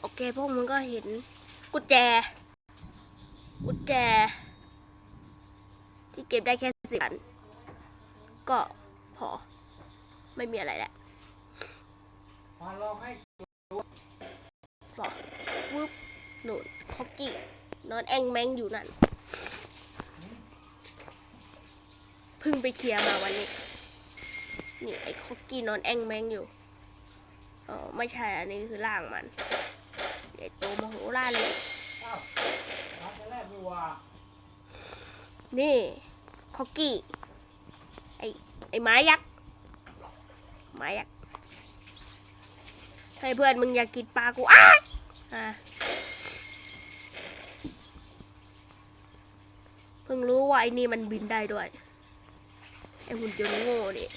โอเคพวกมึงก็เห็นกุญแจ กุญแจ ที่เก็บได้แค่สิบัน ก็พอ ไม่มีอะไรแหละบอกวึบหนุนคอกกี้ นอนแองแมงอยู่นั่นเพิ่งไปเคลียร์มาวันนี้ นี่ไอ้คอกกี้นอนแองแมงอยู่ เออไม่ใช่อันนี้คือล่างมัน ญ่โตมโหฬารเลย นี่คอกกี้ ไอไอไม้ยักษ์ ไม้ยักษ์ ให้เพื่อนมึงอยากกินปลากูอ้าอ่เพิ่งรู้ว่าไอนี่มันบินได้ด้วย ไอหุ่นยนต์โง่เนี่ย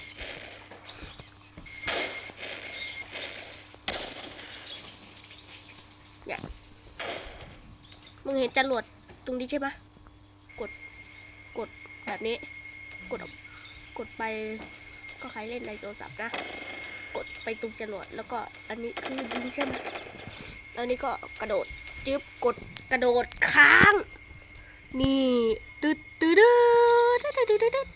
มึงเห็นจรวดตรงนี้ใช่ไหมกด กดแบบนี้ กด กดไปก็ใครเล่นในโทรศัพท์นะ กดไปตรงจรวดแล้วก็อันนี้คือดิงใช่ไหมแล้วนี่ก็กระโดดจึ๊บกดกระโดดค้าง นี่ตึ๊ดตึ๊ดตึ๊ดตึ๊ดตึ๊ด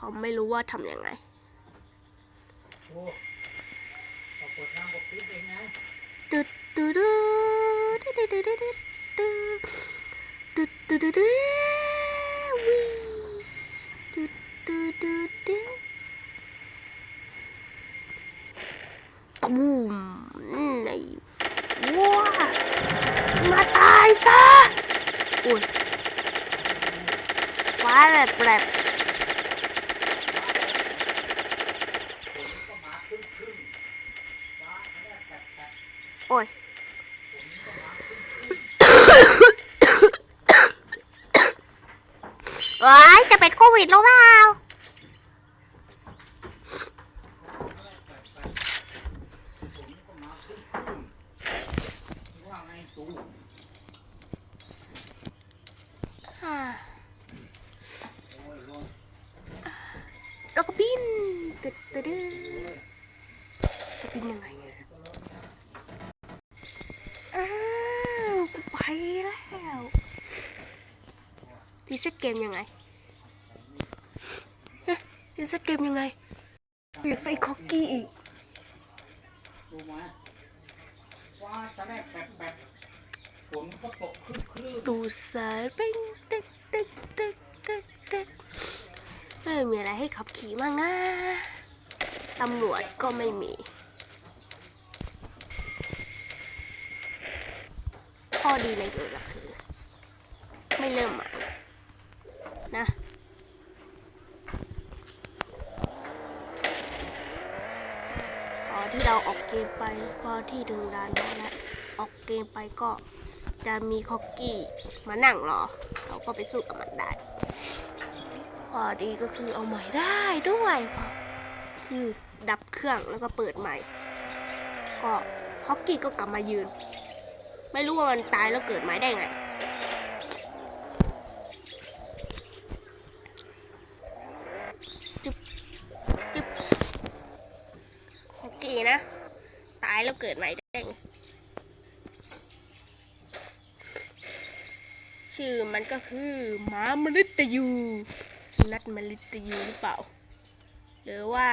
อะเล่นในคอมไม่รู้ว่าทำยังไงโอ้เรากดตึ๊ดตึ๊ดตึ๊ดตึ๊ดตึ๊ดตึ๊ดตึ๊ดตึ๊ดตึ๊ดตึ๊ดตึ๊ดวิตึ๊ดตึ๊ดตึ๊ดตึ๊ดตูมในว้ามาตายซะอุ้ยฟ้าแบบแบบ ผมก็มาครึ่งครึ่งฟ้าแค่แปดแปด โอ้ย เอ้ยจะเป็น โควิดหรือเปล่าผมก็มาครึ่งครึ่งว่าไงตูอ่าโอ้ยโอ้ยแล้วก็บินตึ๊ดตึ๊ดจะบินยังไงอ้าวไปแล้วรีเซ็ตเกมยังไง ฮ้ยรีเซตเกมยังไงเปลี่ยนไฟคอกกี้อีกดูไหมฟ้าจะแรกแปดแปดฝนก็ตกครึ่งครึ่งดูสายปิ้งติ๊กติ๊กติ๊กติ๊กติ๊กไม่มีอะไรให้ขับขี่บ้างนะตำรวจก็ไม่มี ข้อดีในสุดก็คือ ไม่เริ่มใหม่นะ พอที่ เราออกมไปพอที่ถึงด่านแล้วนะออกเกมไปก็จะมีคอกกี้มานั่งรอ เราก็ไปสู้กับมันได้พอดีก็คือเอาใหม่ได้ด้วยพอคือดับเครื่องแล้วก็เปิดใหม่ ก็คอกกี้ก็กลับมายืน ไม่รู้ว่ามันตายแล้วเกิดใหม่ได้ไง จึ๊บจึ๊บคอกกี้นะ ตายแล้วเกิดใหม่ได้ไงชื่อมันก็คือหมามฤตยูสุนัขมฤตยูหรือเปล่า หรือว่า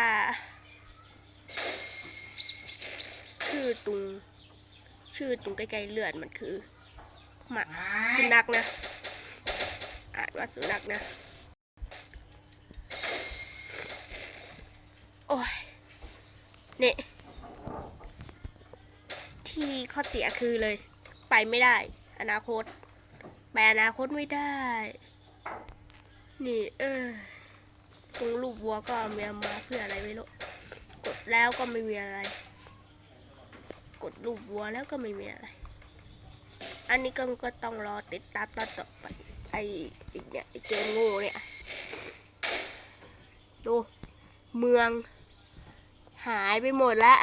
ชื่อตุง ชื่อตุงใกล้ๆเลือดมันคือหมาสุนัขนะอ่านว่าสุนัขนะ โอ้ยเนี่ย ที่ข้อเสียคือเลย ไปไม่ได้ อนาคต ไปอนาคตไม่ได้ นี่ เออตรงรูปวัวก็เมียมาเพื่ออะไรไม่รู้กดแล้วก็ไม่มีอะไร กดรูปวัวแล้วก็ไม่มีอะไร อันนี้ก็ก็ต้องรอติดตามตอนต่อไปไอ้อีกเนี่ยไอ้เกมง่เนี่ย ดู เมือง หายไปหมดแล้ว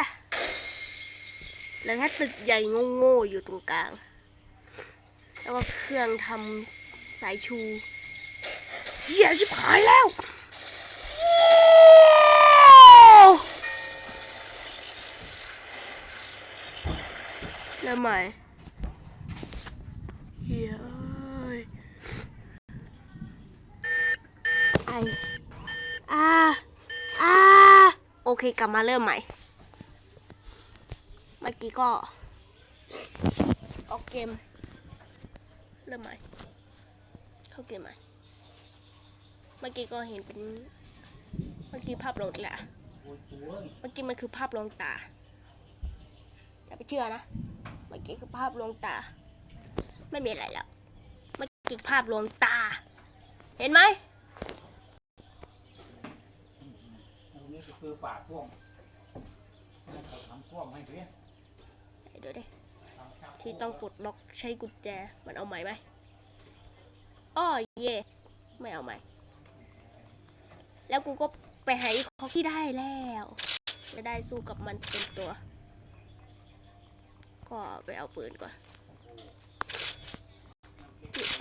แล้วถ้าตึกใหญ่โง่ๆอยู่ตรงกลาง แล้วก็เครื่องทำสายชูเหี้ยชิบหายแล้วเริ่มใหม่เฮ้ยเอ้ยไออ่าอ่าโอเคกลับมาเริ่มใหม่ กี้ก็ ออกเกม เริ่มใหม่ เข้าเกมใหม่ เมื่อกี้ก็เห็นเป็น เมื่อกี้ภาพลงตาโอ้ยตัวเมื่อกี้มันคือภาพลงตาอย่าไปเชื่อนะ เมื่อกี้คือภาพลงตา ไม่มีอะไรแล้ว เมื่อกี้ภาพลงตา เห็นไหมนี้คือป่าพ่วงให้เขาทำพ่วงให้เพื่อน ดี๋ยวดิที่ต้องปลดล็อกใช้กุญแจ มันเอาใหม่ไหมอ๋อ yes ไม่เอาใหม่ แล้วกูก็ไปหาอีกข้อที่ได้แล้วจะได้สู้กับมันเป็นตัว ก็ไปเอาปืนก่อน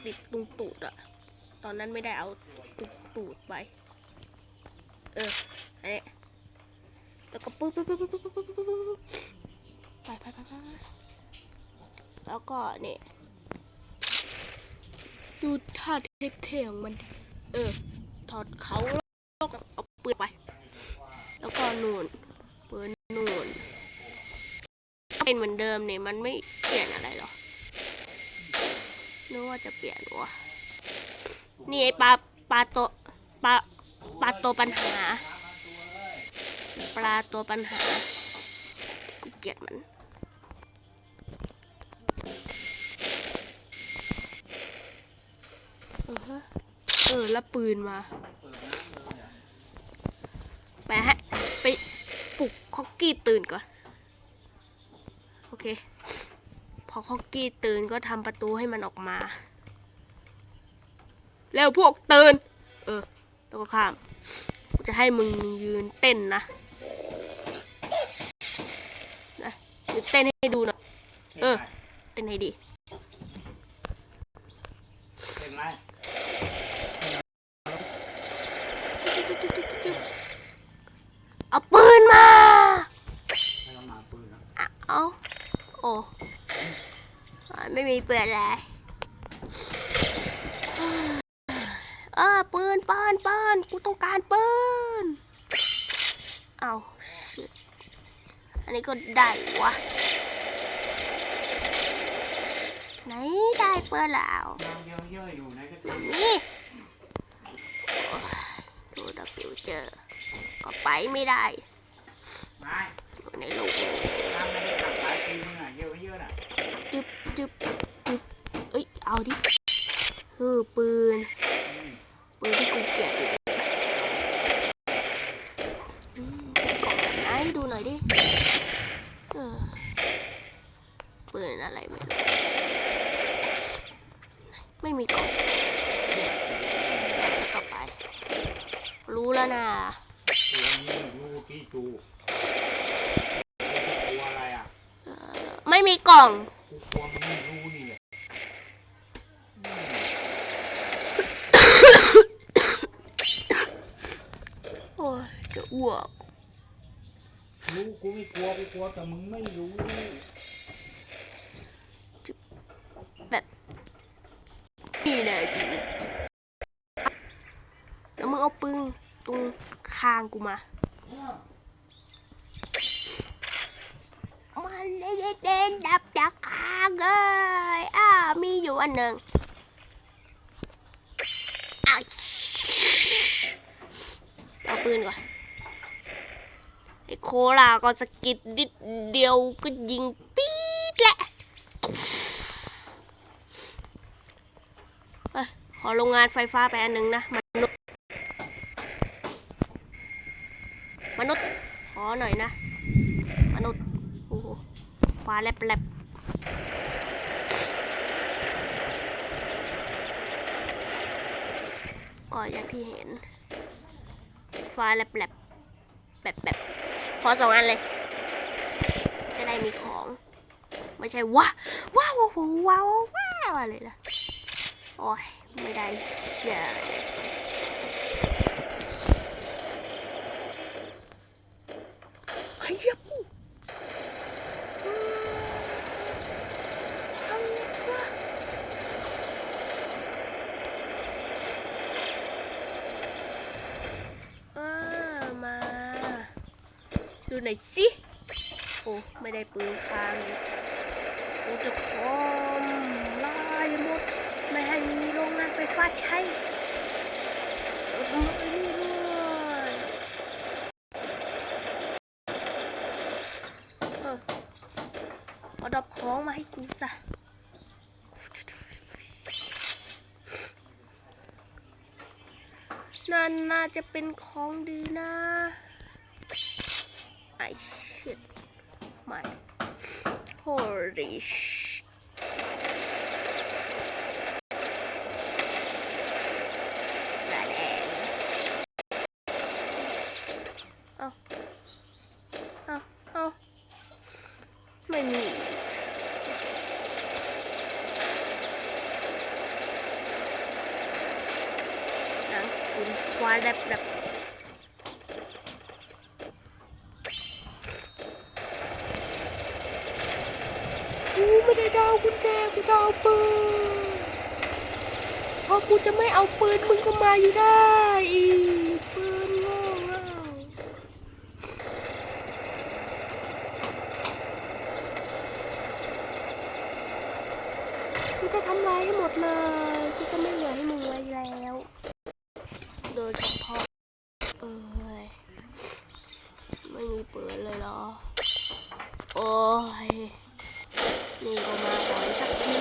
ติดตุงตูดอะตอนนั้นไม่ได้เอาตุงตูดไป เออไอันนี้แล้วก็ปุ๊บปุ๊บปุ๊บปุ๊บปุ๊บปุ๊บ ไปไปไปไปแล้วก็เนี่ยดูท่าเท่ๆของมัน เออ ถอดเขาแล้วก็เอาปืนไป แล้วก็นูนปืนนูนเป็นเหมือนเดิมเนี่ยมันไม่เปลี่ยนอะไรหรอนึกว่าจะเปลี่ยนวะนี่ไอปลาปลาโตปลาปลาตัวปัญหา ปลาตัวปัญหา กูเกลียดมันเออแล้วปืนมาไปฮะไปปลุกคอกกี้ตื่นก่อน โอเค พอคอกกี้ตื่นก็ทำประตูให้มันออกมา แล้วพวกตื่น เออ แล้วก็ข้าม กูจะให้มึงยืนเต้นนะ นะยืนเต้นให้ดูหน่อย เออ เต้นให้ดีเป็นไรเอาปืนมา เอาโอ้ไม่มีปืนเลยเออปืนปืนปืนกูต้องการปืน ก็ได้วะ ไหนได้เปล่านี่ดูดับฟิวเจอร์ก็ไปไม่ได้อยู่ในลูกจึบจึบจึบเอ้ย เอาดิคือปืน ยูที่จูตัวอะไรอะเออไม่มีกล่อง กูกลัวมันไม่รู้นี่แหละอืมโอ้ยจะอ้วก รู้กูไม่กลัวกูกลัวแต่มึงไม่รู้นี่แหละจริงแล้วมึงเอาปึ้งตรงคางกูมามันได้ เด่นดับจากคางเลยอ้ามีอยู่อันหนึ่งอ้าเอาปืนก่อนไอโคลาก็สะกิดนิดเดียวก็ยิงปี๊ดแหละเอ้ยขอโรงงานไฟฟ้าไปอันหนึ่งนะ มนุษย์ มนุษย์ ขอหน่อยนะ ฟ้าแลบแลบก็อย่างที่เห็นฟ้าแลบแลบแบบแบบขอสองอันเลย จะได้มีของ ไม่ใช่ว้าว้าวว้าวว้าวว้าวอะไรล่ะ โอ้ย ไม่ได้เหี้ยอะไรเลย หน่อยสิ โอ้ไม่ได้ปืนค้างเลยจะคอมลายหมดไม่ให้มีโรงงานไฟฟ้าใช้เราทำอะไรนี่ด้วยเออเอาดับของมาให้กูซะนั่นน่าจะเป็นของดีนะ My shit. My holy shit. ไม่ได้จะเอากุญแจกูจะเอาปืนพอกูจะไม่เอาปืนมึงก็มาอยู่ได้อีกปืนโง่เกูจะทำลายให้หมดเลย กูจะไม่เหลือให้มึงไว้แล้ว โดยเฉพาะเอ้ยไม่มีปืนเลยเหรอ โอ้ย นี่ก็มาบ่อยสักที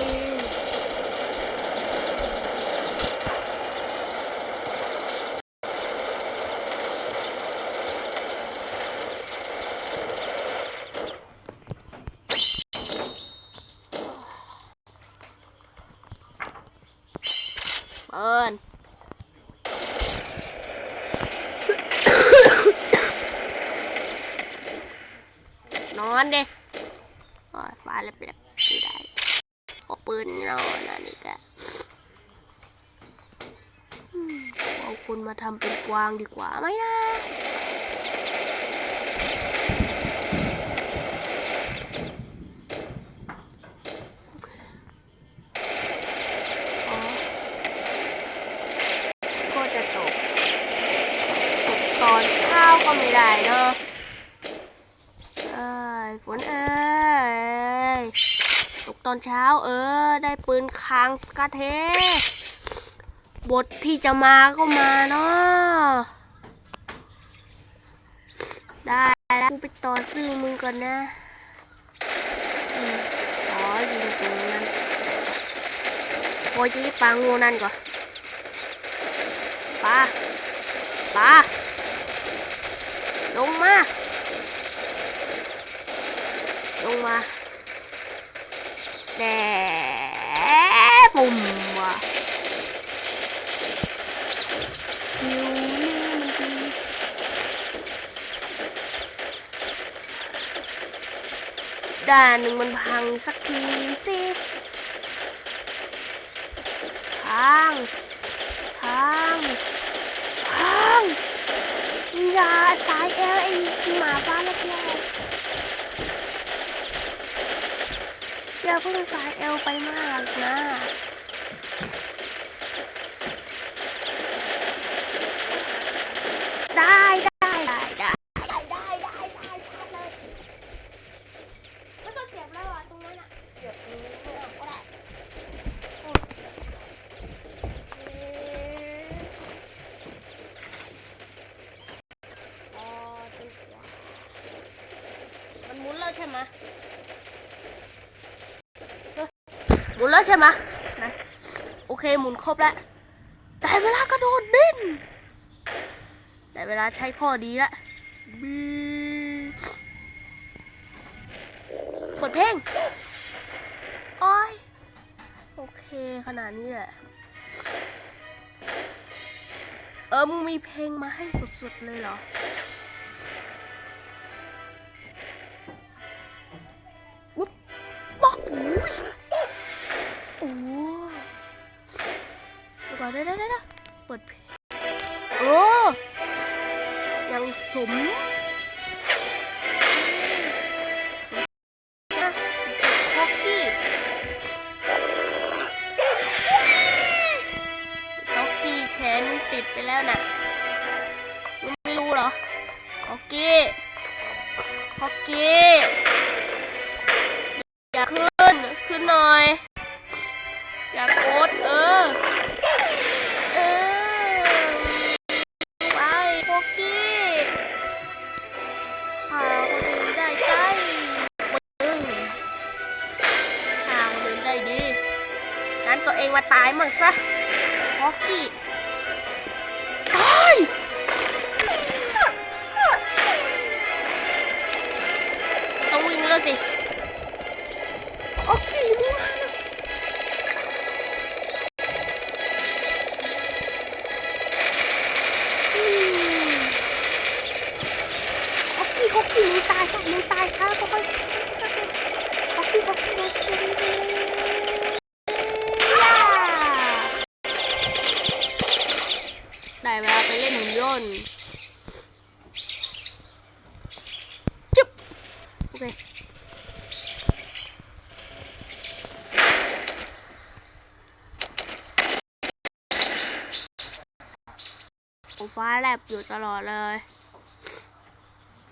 เปิน นอนเด้โอ้ยฟ้าเล็บๆไม่ได้เอาปืนนอนนะนี่แกอืมเอา คุณมาทำเป็นกวางดีกว่าไหมนะก็จะตกตกตอนเช้าก็ไม่ได้เนอะเอ้ยฝนเอ้ย ตกตอนเช้าเออ ได้ปืนคางสกัดเท บทที่จะมาก็มาเนาะได้แล้วกูไปต่อซื้อมึงก่อนนะอืมขอยิงตรงนั้นโอยจีปลางูนั่นก่อนปลาปลาลงมา ลงมาแดปุ่มว่ะ อยู่นี่มันดีด้านหนึ่งมันพังสักทีสิพังพังพังอย่าสายเอลไอหมาบ้านแรกๆอย่าเพิ่งสายเอวไปมากนะ ได้ได้ได้ได้ได้ได้ได้ได้เลยไม่ต้องเสียบแล้วอะตรงนั้นอะเสียบตรงนี้ไม่เอาก็ได้อ้ยเอ่อจนกว่ามันหมุนแล้วใช่ไหมหมุนแล้วใช่ไหมนะโอเคหมุนครบแล้วแต่เวลากระโดดบินแต่ เวลาใช้ข้อดีละบินเปิดเพลงโอ้ยโอเคขนาดนี้แหละ เออ มึงมีเพลงมาให้สุดๆเลยเหรอ หรอฮอกกี้ฮอกกี้อย่าขึ้น ขึ้นหน่อย อย่าโกดเออ เออไปพ็อกกี้พาคนอื่นได้ใจมึงพาคนอื่นได้ดีงั้ตัวเองมาตายมั่งซะฮอกกี้ Ahora sí. ฟ้าแลบอยู่ตลอดเลย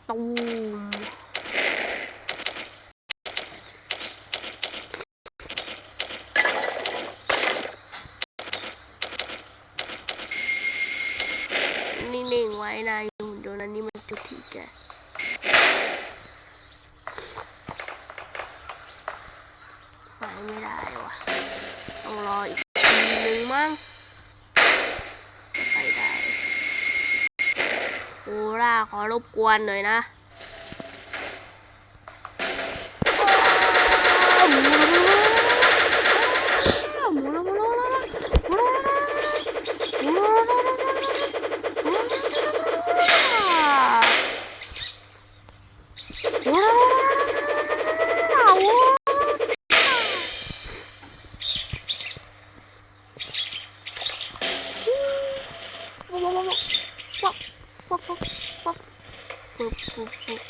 ตูมนิ่งๆไว้นายหุ่นโนอันนี้มันจุดที่แก ล่าขอรบกวนหน่อยนะ ฟุบฟุบฟุบ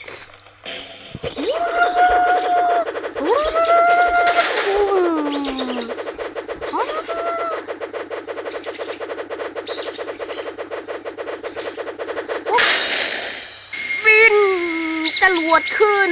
บินจรวดขึ้น